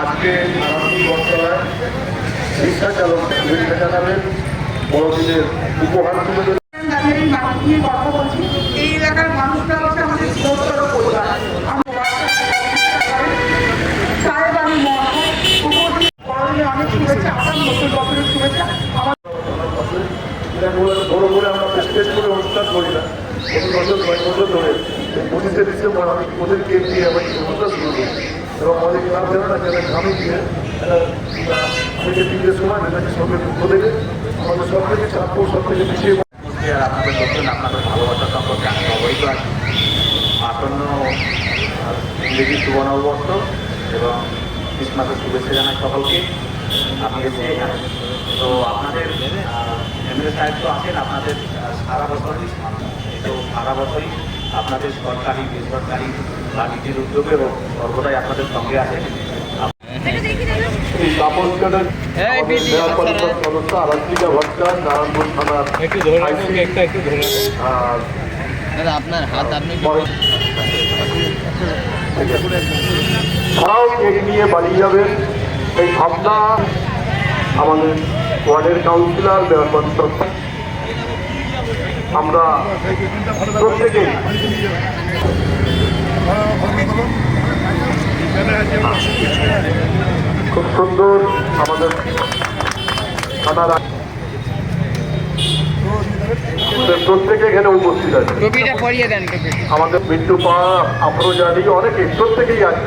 আজকে বড়দিনের উপহার তুলে দেবেন কথা বলছি এই এলাকার মানুষরা হচ্ছে আমাদের পরিবার আমরা সাহেব আমি মহা উপস্থিত বড়দিনে অনেক শুভেচ্ছা আগাম নতুন বছরের শুভেচ্ছা আমার এটা বলে বড় করে আমরা স্টেজ করে অনুষ্ঠান করি প্রতি বছর কয়েক আমি এবং আমাদের ক্লাব থেকে সব থেকে? চাপ সব থেকে পিছিয়ে আপনাদের নতুন আপনাদের ভালোবাসা সম্পর্কে আমি অবহিত আছি। আসন্ন ইংরেজি নববর্ষ এবং ক্রিসমাসের শুভেচ্ছা জানাই সকলকে। আমি এসে তো আপনাদের এমএলএ সাহেব তো আছেন, আপনাদের সারা বছরই। তো সারা বছরই আপনাদের সরকারি বেসরকারি বা নিজের উদ্যোগে এবং সর্বদাই আপনাদের সঙ্গে আছে। আপনার। হাত আপনি বাড়িয়ে যাবেন এই ভাবনা আমাদের ওয়ার্ডের কাউন্সিলর পরিষদ আমরা প্রত্যেকেই খুব সুন্দর আমাদের থানার প্রত্যেকে এখানে উপস্থিত আছে। আমাদের মৃত্যু পা আফরোজানি অনেকে প্রত্যেকেই আছে।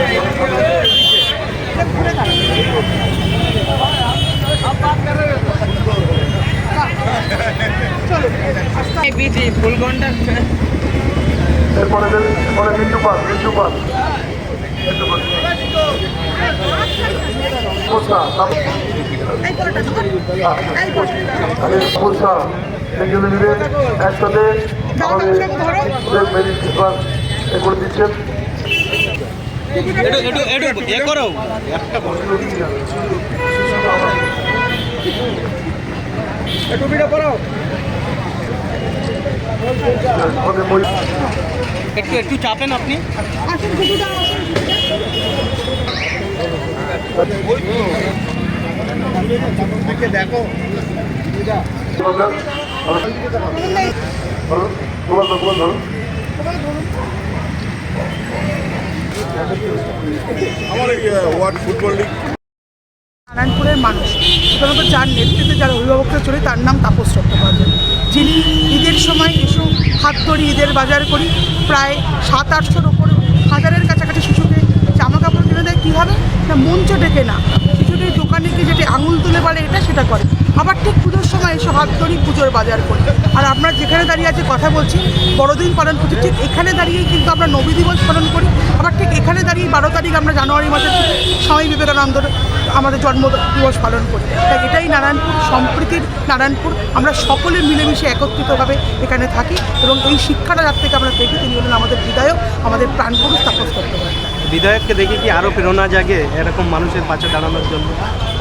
বিজি ফুলগন্ডা এরপরে এরপরে? তিনজনে মিলে একসাথে আমাদের এ করে আমাদের মহিলা একটু একটু চাপেন আপনি তোমার তোমার ধরো নারায়ণপুরের মানুষ সাধারণত যার নেতৃত্বে যার অভিভাবকরা চলে, তার নাম তাপস চট্টোপাধ্যায়। যিনি ঈদের সময় এসো হাত ধরি ঈদের বাজার করি, প্রায় সাত আটশোর ওপরে হাজারের কাছাকাছি শিশুকে জামা কাপড় কিনে দেয়। কীভাবে না, মঞ্চ ডেকে না। শিশুটির দোকানে গিয়ে যেটি আঙুল তুলে পারে, এটা সেটা করে। আবার ঠিক পুজোর সময় এসে হাত ধরি পুজোর বাজার করি। আর আমরা যেখানে দাঁড়িয়ে আছে, কথা বলছি, বড়দিন পালন করছি, ঠিক এখানে দাঁড়িয়েই কিন্তু আমরা নবী দিবস পালন করি। আবার ঠিক এখানে দাঁড়িয়ে বারো তারিখ আমরা জানুয়ারি মাসের স্বামী বিবেকানন্দর আমাদের জন্ম দিবস পালন করি। তাই এটাই নারায়ণপুর, সম্প্রীতির নারায়ণপুর। আমরা সকলে মিলেমিশে একত্রিতভাবে এখানে থাকি এবং এই শিক্ষাটা থেকে আমরা দেখি তিনি হলেন আমাদের বিধায়ক, আমাদের প্রাণপুরুষ, তাপস চট্টোপাধ্যায়। বিধায়ককে দেখে কি আরও প্রেরণা জাগে এরকম মানুষের পাশে দাঁড়ানোর জন্য?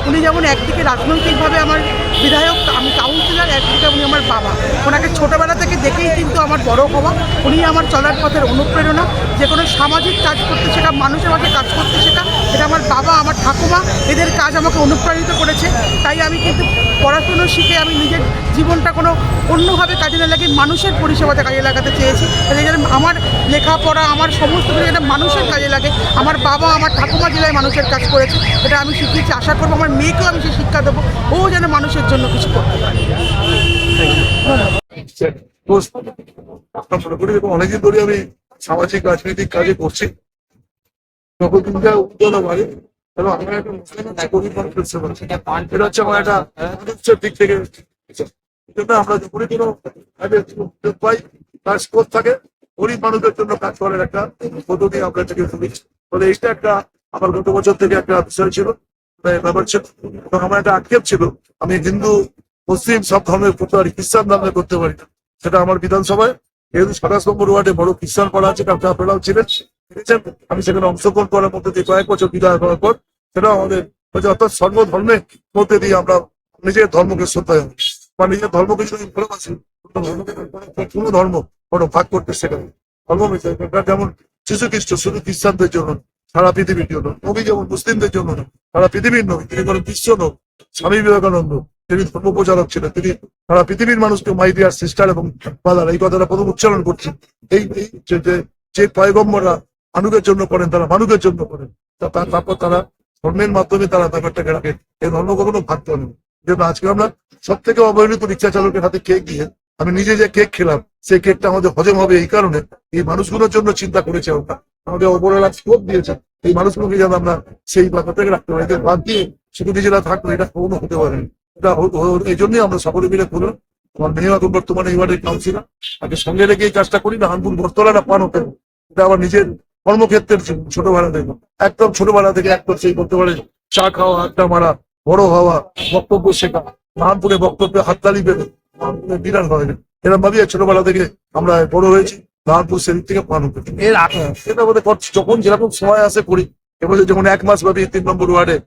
উনি যেমন একদিকে রাজনৈতিকভাবে আমার বিধায়ক, আমি কাউন্সিলর, একদিকে উনি আমার বাবা। ওনাকে ছোটোবেলা থেকে দেখেই কিন্তু আমার বড় হওয়া। উনি আমার চলার পথের অনুপ্রেরণা। যে কোনো সামাজিক কাজ করতে শেখা, মানুষের মাঝে কাজ করতে শেখা, এটা আমার বাবা, আমার ঠাকুমা, এদের কাজ আমাকে অনুপ্রাণিত করেছে। তাই আমি কিন্তু পড়াশুনো শিখে আমি নিজের জীবনটা কোনো অন্যভাবে কাজে না লাগিয়ে মানুষের পরিষেবাতে কাজে লাগাতে চেয়েছি। যেন আমার লেখাপড়া, আমার সমস্ত কিছু এটা মানুষের কাজে লাগে, আমার বাবা, আমার ঠাকুমা জেলায় মানুষের কাজ করেছে, এটা আমি শিখিয়েছি, আশা করব আমার মেয়েকেও আমি সে শিক্ষা দেবো, ও যেন মানুষের জন্য কিছু করতে পারে। এরকম অনেকদিন ধরে আমি সামাজিক, রাজনৈতিক কাজে করছি। যখন উদ্যোগ একটা হচ্ছে এটা আমার একটা দিক থেকে জন্য আমরা যখনই কোনো কাজের পাই তার স্কোপ থাকে। গরিব মানুষদের জন্য কাজ করার একটা পদ্ধতি আমরা থেকে তুলেছি ফলে এইটা একটা আমার গত বছর থেকে একটা বিষয় ছিল ব্যাপার ছিল। এবং আমার একটা আক্ষেপ ছিল আমি হিন্দু মুসলিম সব ধর্মের করতে পারি খ্রিস্টান ধর্মের করতে পারি না সেটা আমার বিধানসভায় যেহেতু সাতাশ নম্বর ওয়ার্ডে বড় খ্রিস্টান পাড়া আছে আপনি আপনারাও ছিলেন। আমি সেখানে অংশগ্রহণ করার মধ্যে দিয়ে কয়েক বছর বিদায় করার পর সেটাও আমাদের অর্থাৎ সর্বধর্মের মধ্যে দিয়ে আমরা নিজের ধর্মকে শ্রদ্ধা বা নিজের ধর্মকে যদি ভালোবাসি কোনো ধর্ম কোনো ভাগ করতে শেখাবে ধর্ম যেমন শিশু খ্রিস্ট শুধু খ্রিস্টানদের জন্য সারা পৃথিবীর জন্য নবী যেমন মুসলিমদের জন্য সারা পৃথিবীর নবী তিনি কোনো বিশ্ব নব স্বামী বিবেকানন্দ, তিনি ধর্ম প্রচারক ছিলেন, তিনি সারা পৃথিবীর মানুষকে মাই ডিয়ার সিস্টার এবং ফাদার এই কথাটা প্রথম উচ্চারণ করছেন। এই যে- যে মানুষের জন্য করেন, তারা মানুষের জন্য করেন। তারপর তারা ধর্মের মাধ্যমে তারা ব্যাপারটাকে রাখে এই ধর্ম কখনো ভাবতে হবে না। যেহেতু আজকে আমরা সব থেকে অবহেলিত রিক্সা চালকের হাতে কেক দিয়ে আমি নিজে যে কেক খেলাম, সেই কেকটা আমাদের হজম হবে এই কারণে এই মানুষগুলোর জন্য চিন্তা করেছে আমরা। আমাদের ওপরওয়ালা স্কোপ দিয়েছে। এই মানুষগুলোকে যেন আমরা সেই ব্যাপারটাকে রাখতে পারি। এদের বাদ দিয়ে শুধু নিজেরা থাকলে এটা কখনো হতে পারেনি এটা এই জন্যই আমরা সকলে মিলে করলাম আমার মেয়ে এখন বর্তমানে এবারের কাউন্সিলার আগে সঙ্গে রেখে এই কাজটা করি, না হানপুর বর্তলাটা পান হতে এটা আমার নিজের কর্মক্ষেত্রের ছোটবেলা থেকে একদম ছোটবেলা থেকে একদম সেই করতে পারে চা খাওয়া আড্ডা মারা বড় হওয়া বক্তব্য শেখা নাহানপুরে বক্তব্যে হাততালি পেবে বিরাট হয় এরকম ভাবে ছোটবেলা থেকে আমরা বড় হয়েছি নাহানপুর সেদিক থেকে এর সেটা করছি যখন যেরকম সময় আসে করি এবছর যেমন এক মাস ভাবি তিন নম্বর ওয়ার্ডে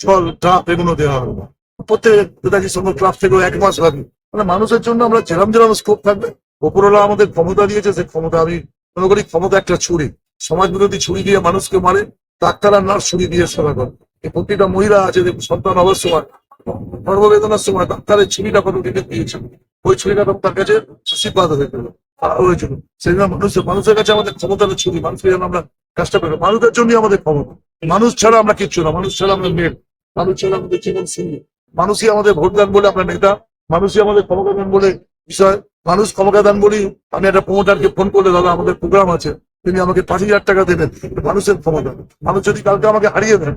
জল ট্রাপ এগুলো দেওয়া হবে। প্রত্যেক নেতাজি সংঘ ক্লাব থেকেও এক মাস ভাবি মানে মানুষের জন্য আমরা যেরকম যেরকম স্কোপ থাকবে ওপরওয়ালা আমাদের ক্ষমতা দিয়েছে সেই ক্ষমতা আমি মনে করি ক্ষমতা একটা ছুরি। সমাজ বিরোধী ছুরি দিয়ে মানুষকে মারে ডাক্তার আর নার্স ছুরি দিয়ে সেবা করে। এই প্রতিটা মহিলা আছে সন্তান হওয়ার সময়, গর্ভবেদনার সময় ডাক্তারের ছুরিটা কত দিকে দিয়েছে। ওই ছুরিটা তার কাছে আশীর্বাদ হয়ে গেল। সেই জন্য মানুষের মানুষের কাছে আমাদের ক্ষমতার ছুরি। মানুষকে যেন আমরা কাজটা করি মানুষের জন্যই আমাদের ক্ষমতা। মানুষ ছাড়া আমরা কিচ্ছু না, মানুষ ছাড়া আমরা মেয়ে। মানুষ ছাড়া আমাদের জীবন শূন্য। মানুষই আমাদের ভোট দেন বলে আমরা নেতা। মানুষই আমাদের ক্ষমতা দেন বলে বিষয়, মানুষ ক্ষমতা দান বলি, আমি একটা প্রমোটারকে ফোন করলে, দাদা, আমাদের প্রোগ্রাম আছে, তিনি আমাকে পাঁচ হাজার টাকা দেবেন মানুষের ক্ষমতা। মানুষ যদি কালকে আমাকে হারিয়ে দেন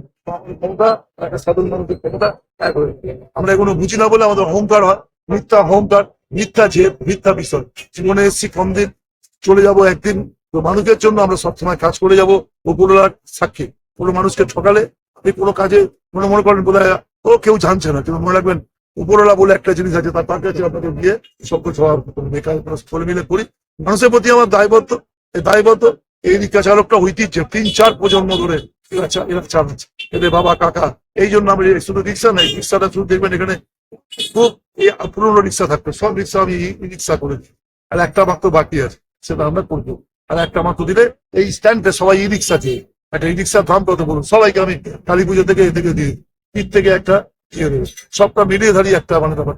আমরা এগুলো বুঝি না বলে আমাদের অহংকার হয়। মিথ্যা অহংকার, মিথ্যা জেদ, মিথ্যা বিষয়। জীবনে এসছি কম দিন, চলে যাব একদিন। তো মানুষের জন্য আমরা সবসময় কাজ করে যাব, উপরওয়ালার সাক্ষী। কোনো মানুষকে ঠকালে, আপনি কোনো কাজে মনে মনে করেন বোধ হয় ও কেউ জানছে না। কিন্তু মনে রাখবেন উপরওয়ালা বলে একটা জিনিস আছে, তার তার কাছে আপনাকে গিয়ে সব কিছু হওয়ার বেকার করে মিলে করি। মানুষের প্রতি আমার দায়বদ্ধ। এই দায়বদ্ধ, এই রিক্সা চালকটা ঐতিহ্য তিন চার প্রজন্ম ধরে এদের বাবা, কাকা, এই জন্য আমি শুধু রিক্সা নাই, রিক্সাটা শুধু দেখবেন এখানে খুব পুরোনো রিক্সা থাকবে সব রিক্সা আমি রিক্সা করেছি। আর একটা মাত্র বাকি আছে, সেটা আমরা করব। আর একটা মাত্র দিলে এই স্ট্যান্ডে সবাই ই রিক্সা দিয়ে একটা ই রিক্সার দাম কত বলুন? সবাইকে আমি কালী পুজো থেকে এ থেকে দিয়ে ঈদ থেকে একটা সবটা মিলিয়ে দাঁড়িয়ে একটা মানে ব্যাপার।